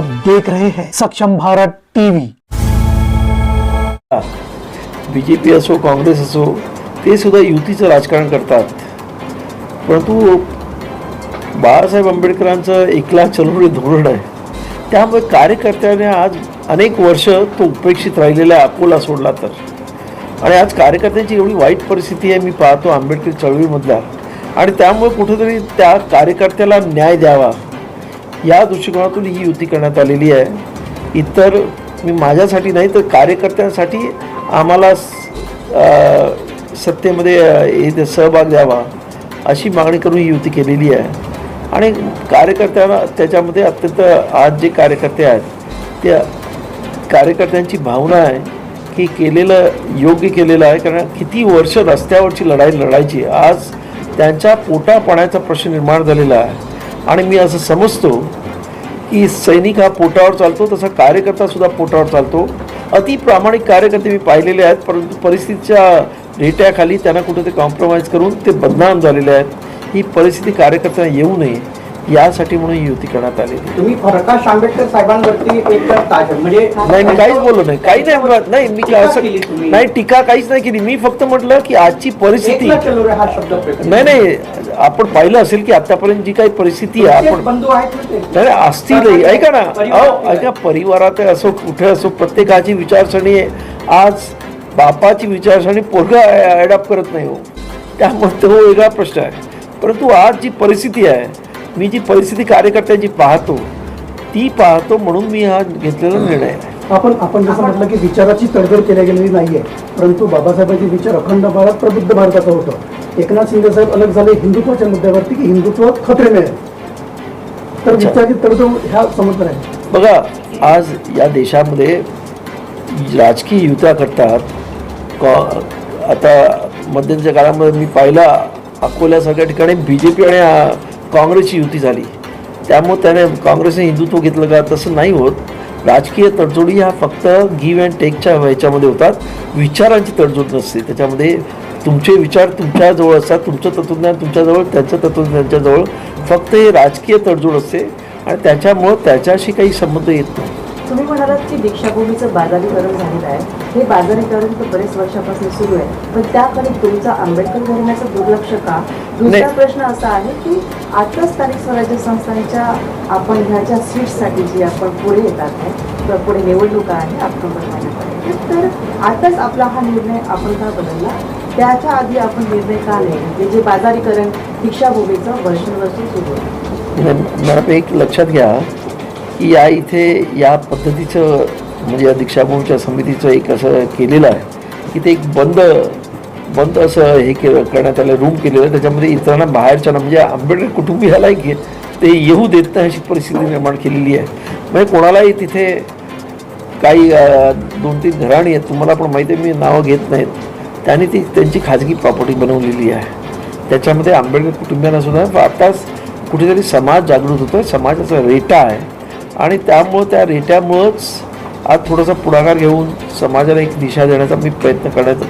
देख रहे हैं सक्षम Bharat TV. B J P असो काँग्रेस असो ते सुद्धा युतीचं राजकारण करतात. परंतु बाळासाहेब आंबेडकरांचं एकला चलोरे धोरण आहे. त्यामुळे कार्यकर्त्याने आज अनेक वर्ष तो उपेक्षित राहिलेला अकोला सोडला तर. आणि आज कार्यकर्त्यांची एवढी वाईट परिस्थिती आहे मी पाहतो आंबेडकर चळवळीमधल्या. आणि त्यामुळे कुठेतरी त्या कार्यकर्त्याला न्याय द्यावा. या दृष्टिकोनातून ही युती करण्यात आलेली आहे. इतर मी माझ्यासाठी नाही तर कार्यकर्त्यांसाठी आम्हाला सत्तेमध्ये येथे सहभाग द्यावा अशी मागणी करून ही युती केलेली आहे. आणि कार्यकर्त्यांना त्याच्यामध्ये अत्यंत आज जे कार्यकर्ते आहेत त्या कार्यकर्त्यांची भावना आहे की केलेलं योग्य केलेलं आहे कारण किती वर्ष रस्त्यावरची लढाई लढायची आज त्यांच्या पोटापाण्याचा प्रश्न निर्माण झालेला आहे. आणि मी असं समजतो की सैनिक हा पोटावर चालतो तसा कार्यकर्तासुद्धा पोटावर चालतो. अति प्रामाणिक कार्यकर्ते मी पाहिलेले आहेत परंतु परिस्थितीच्या रेट्याखाली त्यांना कुठं ते कॉम्प्रोमाइज करून ते बदनाम झालेले आहेत. ही परिस्थिती कार्यकर्त्यांना येऊ नये. यासाठी म्हणून युती करण्यात आहे. तुम्ही प्रकाश आंबेडकर साहेबांवरती एक म्हणजे नाही मी काहीच बोललो नाही काही नाही म्हणत नाही मी असं. नाही टीका काहीच नाही केली मी फक्त म्हटलं की आजची परिस्थिती. नाही नाही आपण पाहिलं असेल की आतापर्यंत जी काही परिस्थिती आहे आपण. नाही असतीलही ऐका ना अहो ऐका परिवारात असो कुठे असो प्रत्येकाची विचारसरणी. आज बापाची विचारसरणी पोरगा ॲडॉप्ट करत नाही हो त्यामुळे तो वेगळा प्रश्न आहे परंतु आज जी परिस्थिती आहे मी जी परिस्थिती कार्यकर्त्यांची पाहतो ती पाहतो म्हणून मी हा घेतलेला निर्णय आहे. आपण आपण जसं म्हटलं की विचाराची तडजोड केल्या गेलेली नाहीये परंतु बाबासाहेबांचे विचार अखंड भारत प्रबुद्ध भारताचं होतं. एकनाथ शिंदे साहेब अलग झाले हिंदुत्वाच्या मुद्द्यावरती की हिंदुत्व खतरे मिळेल. तर. विचाराची तडजोड ह्या समजणार आहे. बघा आज या देशामध्ये राजकीय युत्या करतात. कॉ आता मध्यंतच्या काळामध्ये मी पाहिला अकोल्यासारख्या ठिकाणी बी जे पी आणि काँग्रेसची युती झाली. त्यामुळे त्याने काँग्रेसने हिंदुत्व घेतलं का तसं नाही होत. राजकीय तडजोडी ह्या फक्त गिव्ह अँड टेकच्या ह्याच्यामध्ये होतात. विचारांची तडजोड नसते. त्याच्यामध्ये तुमचे विचार तुमच्याजवळ असतात. तुमचं तत्त्वज्ञान तुमच्याजवळ त्यांचं तत्त्वज्ञान त्यांच्याजवळ फक्त हे राजकीय तडजोड असते. आणि त्याच्यामुळं त्याच्याशी काही संबंध येत नाही. तुम्ही म्हणालात की दीक्षाभूमीचं बाजारीकरण झालेलं आहे. हे बाजारीकरण तर बरेच वर्षापासून सुरू आहे. पण त्याकडे तुमचं आंबेडकर घराण्याचं दुर्लक्ष का? दुसरा. प्रश्न असा आहे की आता स्थानिक स्वराज्य संस्थांच्या आपण ह्या ज्या सीट्ससाठी जी आपण पुढे येतात आहे किंवा पुढे निवडणुका आहे ऑक्टोबर महिन्यापर्यंत. तर आताच आपला हा निर्णय आपण का बदलला? त्याच्या आधी आपण निर्णय का नाही घेतले? जे बाजारीकरण दीक्षाभूमीचं वर्षानुवर्ष सुरू आहे. मला एक लक्षात घ्या. की या इथे या पद्धतीचं म्हणजे या दीक्षाभूमीच्या समितीचं एक असं केलेलं आहे. की ते एक बंद बंद असं हे केलं करण्यात आलं रूम केलेलं आहे. त्याच्यामध्ये इतरांना बाहेरच्या म्हणजे आंबेडकर कुटुंबियालाही घे ते येऊ देत नाही अशी परिस्थिती निर्माण केलेली आहे. म्हणजे कोणालाही तिथे काही दोन तीन घराणी आहेत तुम्हाला पण माहिती आहे मी नावं घेत नाहीत. त्यांनी ती त्यांची खाजगी प्रॉपर्टी बनवलेली आहे. त्याच्यामध्ये आंबेडकर कुटुंबियांना सुद्धा आत्ताच कुठेतरी समाज जागृत होतो आहे समाजाचा रेटा आहे. आणि त्यामुळं त्या रेट्यामुळंच आज थोडासा पुढाकार घेऊन समाजाला एक दिशा देण्याचा मी प्रयत्न करण्याचा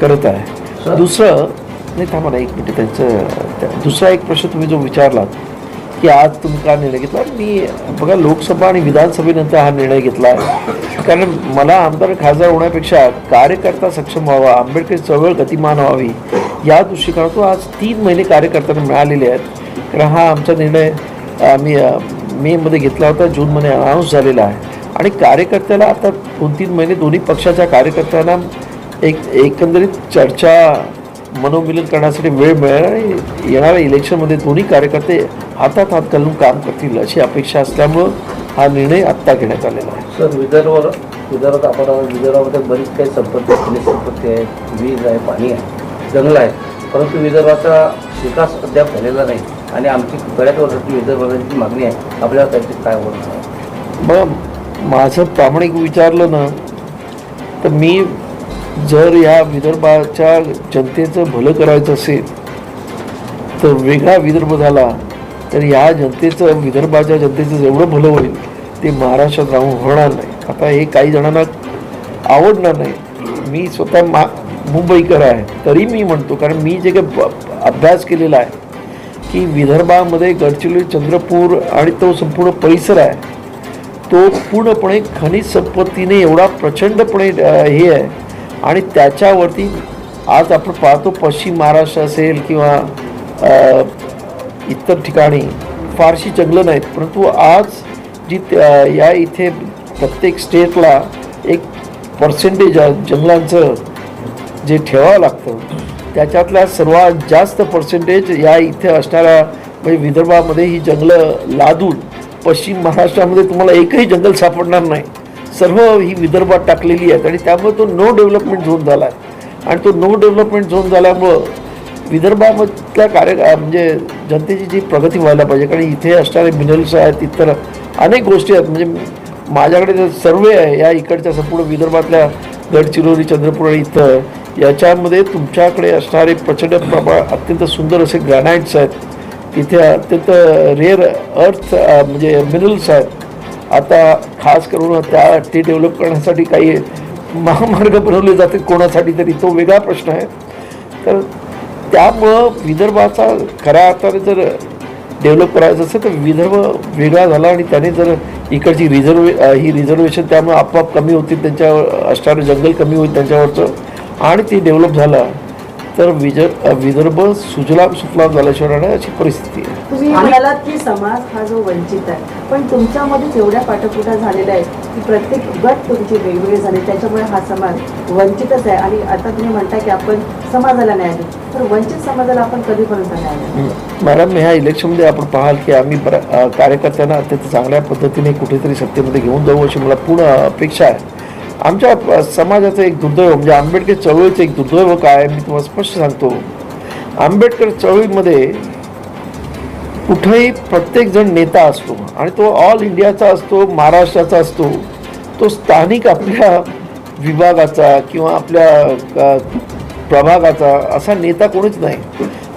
करत आहे. दुसरं नाही थांबा ना एक मिनिट त्यांचं त्या- दुसरा एक प्रश्न तुम्ही जो विचारलात की आज तुम्ही का निर्णय घेतला? मी बघा लोकसभा आणि विधानसभेनंतर हा निर्णय घेतला आहे. कारण मला आमदार खासदार होण्यापेक्षा कार्यकर्ता सक्षम व्हावा आंबेडकर चळवळ गतिमान व्हावी या दृष्टिकोनातून आज तीन महिने कार्यकर्त्यांना मिळालेले आहेत. कारण हा आमचा निर्णय आम्ही मेमध्ये घेतला होता जूनमध्ये अनाऊन्स झालेला आहे. आणि कार्यकर्त्याला आता दोन तीन महिने दोन्ही पक्षाच्या कार्यकर्त्यांना एक एकंदरीत चर्चा मनोमिलन करण्यासाठी वेळ मिळेल आणि येणाऱ्या इलेक्शनमध्ये दोन्ही कार्यकर्ते हातात हात घालून काम करतील अशी अपेक्षा असल्यामुळं हा निर्णय आत्ता घेण्यात आलेला आहे. सर विदर्भावर विदर्भात आपण विदर्भामध्ये बरीच काही संपत्ती खनिज संपत्ती आहे वीज आहे पाणी आहे जंगल आहे. परंतु विदर्भाचा विकास अद्याप झालेला नाही. आणि आमची बऱ्याच वर्षाची विदर्भाची मागणी आहे. आपल्याला त्याची काय होणार मग माझं प्रामाणिक विचारलं ना तर मी जर या विदर्भाच्या जनतेचं भलं करायचं असेल तर वेगळा विदर्भ झाला तर या जनतेचं विदर्भाच्या जनतेचं जेवढं भलं होईल ते महाराष्ट्रात राहून होणार नाही. आता हे काही जणांना आवडणार नाही. मी स्वतः मा मुंबईकर आहे तरी मी म्हणतो कारण मी जे काही अभ्यास केलेला आहे की विदर्भामध्ये गडचिरोली चंद्रपूर आणि तो संपूर्ण परिसर आहे तो पूर्णपणे खनिज संपत्तीने एवढा प्रचंडपणे हे आहे. आणि त्याच्यावरती आज आपण पाहतो पश्चिम महाराष्ट्र असेल किंवा इतर ठिकाणी फारशी जंगलं नाहीत. परंतु आज जी या इथे प्रत्येक स्टेटला एक पर्सेंटेज जंगलांचं जे ठेवावं लागतं त्याच्यातल्या सर्वात जास्त पर्सेंटेज या इथे असणाऱ्या म्हणजे विदर्भामध्ये ही जंगलं लादून पश्चिम महाराष्ट्रामध्ये तुम्हाला एकही जंगल सापडणार नाही. सर्व ही विदर्भात टाकलेली आहेत आणि त्यामुळे तो नो डेव्हलपमेंट झोन झाला आहे आणि तो नो डेव्हलपमेंट झोन झाल्यामुळं विदर्भामधल्या कार्य म्हणजे जनतेची जी प्रगती व्हायला पाहिजे कारण इथे असणारे मिनरल्स आहेत इतर अनेक गोष्टी आहेत. म्हणजे माझ्याकडे सर्वे आहे या इकडच्या संपूर्ण विदर्भातल्या गडचिरोली चंद्रपूर आणि इथं. याच्यामध्ये तुमच्याकडे असणारे प्रचंड प्रमाण अत्यंत सुंदर असे ग्रॅनाइट्स आहेत. तिथे अत्यंत रेअर अर्थ म्हणजे मिनरल्स आहेत. आता खास करून त्या ते डेव्हलप करण्यासाठी काही महामार्ग बनवले जाते कोणासाठी तरी तो वेगळा प्रश्न आहे. तर त्यामुळं विदर्भाचा खऱ्या अर्थाने जर डेव्हलप करायचं असेल तर विदर्भ वेगळा झाला आणि त्याने जर इकडची रिझर्वे ही रिझर्वेशन त्यामुळे आपोआप कमी होतील त्यांच्यावर असणारं जंगल कमी होईल त्यांच्यावरचं. आणि ती डेव्हलप झालं तर विज विदर्भ सुजलाम सुफलाम झाल्याशिवाय राहणार अशी परिस्थिती आहे. तुम्ही म्हणालात की समाज हा जो वंचित आहे पण तुमच्यामध्येच एवढ्या पाठपुठा झालेल्या आहेत की प्रत्येक गट तुमचे वेगवेगळे झाले त्याच्यामुळे हा समाज वंचितच आहे. आणि आता तुम्ही म्हणता की आपण समाजाला न्याय देऊ. तर वंचित समाजाला आपण कधीपर्यंत न्याय देऊ? मॅडम ह्या इलेक्शनमध्ये आपण पाहाल की आम्ही कार्यकर्त्यांना अत्यंत चांगल्या पद्धतीने कुठेतरी सत्तेमध्ये घेऊन जाऊ अशी मला पूर्ण अपेक्षा आहे. आमच्या समाजाचं एक दुर्दैव म्हणजे आंबेडकर चळवळीचं एक दुर्दैव काय मी तुम्हाला स्पष्ट सांगतो. आंबेडकर चळवळीमध्ये कुठेही प्रत्येकजण नेता असतो आणि तो ऑल इंडियाचा असतो महाराष्ट्राचा असतो. तो स्थानिक आपल्या विभागाचा किंवा आपल्या प्रभागाचा असा नेता कोणीच नाही.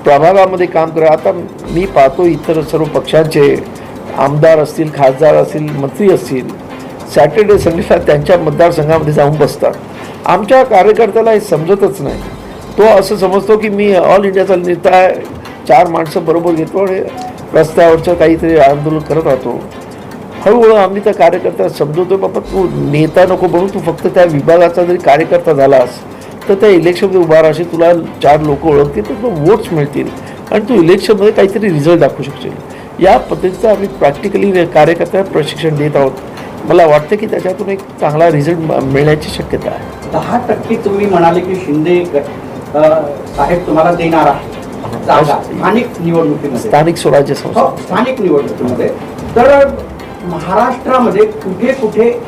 प्रभागामध्ये काम करा आता मी पाहतो इतर सर्व पक्षांचे आमदार असतील खासदार असतील मंत्री असतील सॅटर्डे संडेला त्यांच्या मतदारसंघामध्ये जाऊन बसतात. आमच्या कार्यकर्त्याला हे समजतच नाही. तो असं समजतो की मी ऑल इंडियाचा नेता आहे चार माणसं बरोबर घेतो आणि रस्त्यावरचं काहीतरी आंदोलन करत राहतो. हळूहळू आम्ही त्या कार्यकर्त्याला समजवतो बाबा तू नेता नको बनू तू फक्त त्या विभागाचा जरी कार्यकर्ता झालास तर त्या इलेक्शनमध्ये उभा राहशील तुला चार लोक ओळखतील तर तुला वोट्स मिळतील आणि तू इलेक्शनमध्ये काहीतरी रिझल्ट दाखवू शकशील. या पद्धतीचं आम्ही प्रॅक्टिकली कार्यकर्त्यांना प्रशिक्षण देत आहोत. मला वाटतं की त्याच्यातून एक चांगला रिझल्ट मिळण्याची शक्यता आहे. दहा टक्के तुम्ही म्हणाले की शिंदे गट अ, साहेब तुम्हाला देणार आहे. जागा. स्थानिक निवडणुकीमध्ये. स्थानिक स्वराज्य हो, संस्था. स्थानिक निवडणुकीमध्ये. तर महाराष्ट्रामध्ये कुठे कुठे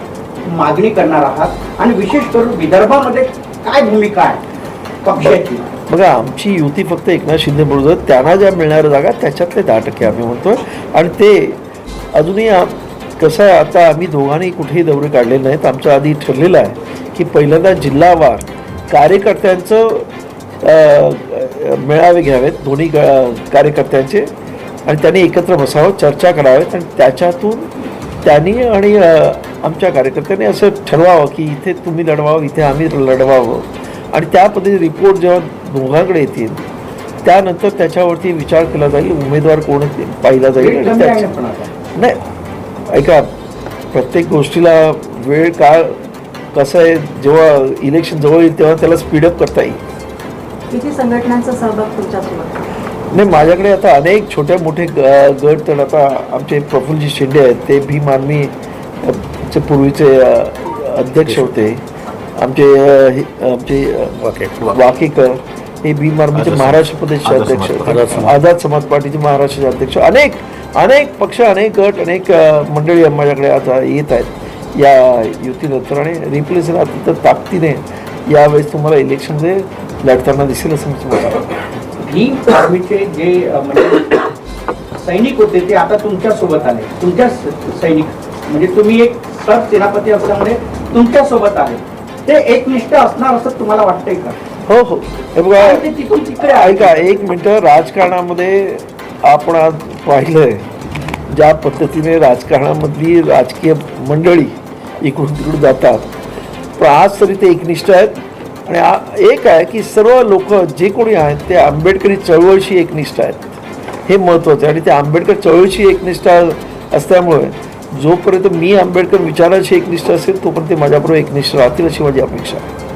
मागणी करणार आहात? आणि विशेष करून विदर्भामध्ये काय भूमिका आहे? पक्षाची. बघा आमची युती फक्त एकनाथ शिंदे बरोबर त्यांना ज्या मिळणाऱ्या जागा त्याच्यातले दहा टक्के आम्ही म्हणतोय. आणि ते अजूनही कसं आहे आता आम्ही दोघांनी कुठेही दौरे काढलेले नाहीत. आमचं आधी ठरलेलं आहे की पहिल्यांदा जिल्हावार कार्यकर्त्यांचं मेळावे घ्यावेत दोन्ही कार्यकर्त्यांचे. आणि त्यांनी एकत्र बसावं चर्चा करावेत आणि त्याच्यातून त्यांनी आणि आमच्या कार्यकर्त्यांनी असं ठरवावं की इथे तुम्ही लढवावं इथे आम्ही लढवावं. आणि त्या पद्धतीने रिपोर्ट जेव्हा दोघांकडे येतील त्यानंतर त्याच्यावरती विचार केला जाईल उमेदवार कोण पाहिला जाईल. नाही ऐका प्रत्येक गोष्टीला वेळ काळ कसं आहे जेव्हा इलेक्शन जवळ येईल तेव्हा त्याला स्पीडअप करता येईल. किती संघटनांचा सहभाग तुमच्यासोबत? आहे? नाही माझ्याकडे आता अनेक छोटे मोठे ग- गट तर आता आमचे प्रफुल्लजी शिंदे आहेत ते भीम आर्मी अ, चे पूर्वीचे अ, अध्यक्ष होते. आमचे अ, हे- आमचे अ, वाकेकर हे भीम आर्मीचे महाराष्ट्र प्रदेशचे अध्यक्ष होते. आझाद समाज पार्टीचे महाराष्ट्राचे अध्यक्ष. अनेक अनेक पक्ष अनेक गट अनेक मंडळी माझ्याकडे आता येत आहेत. या युतीनंतर आणि रिप्लेसन अत्यंत ताकदीने यावेळेस तुम्हाला इलेक्शनमध्ये लढताना दिसेल असं मी तुम्हाला आर्मीचे जे म्हणजे सैनिक होते ते आता तुमच्यासोबत आले. तुमच्या सैनिक म्हणजे तुम्ही एक सर सेनापती असल्यामुळे तुमच्यासोबत आले. ते एकनिष्ठ असणार असं तुम्हाला वाटतंय का? हो हो. हे बघा. ऐका एक मिनटं. राजकारणामध्ये आपण आज पाहिलंय ज्या पद्धतीने राजकारणामधली राजकीय मंडळी इकडून तिकडून जातात. पण आज तरी ते एकनिष्ठ आहेत. आणि एक आहे की सर्व लोक जे कोणी आहेत ते आंबेडकरी चळवळीशी एकनिष्ठ आहेत. हे महत्त्वाचं आहे. आणि ते आंबेडकर चळवळीशी एकनिष्ठ असल्यामुळे जोपर्यंत मी आंबेडकर विचाराशी एकनिष्ठ असेल तोपर्यंत ते माझ्याबरोबर एकनिष्ठ राहतील अशी माझी अपेक्षा आहे.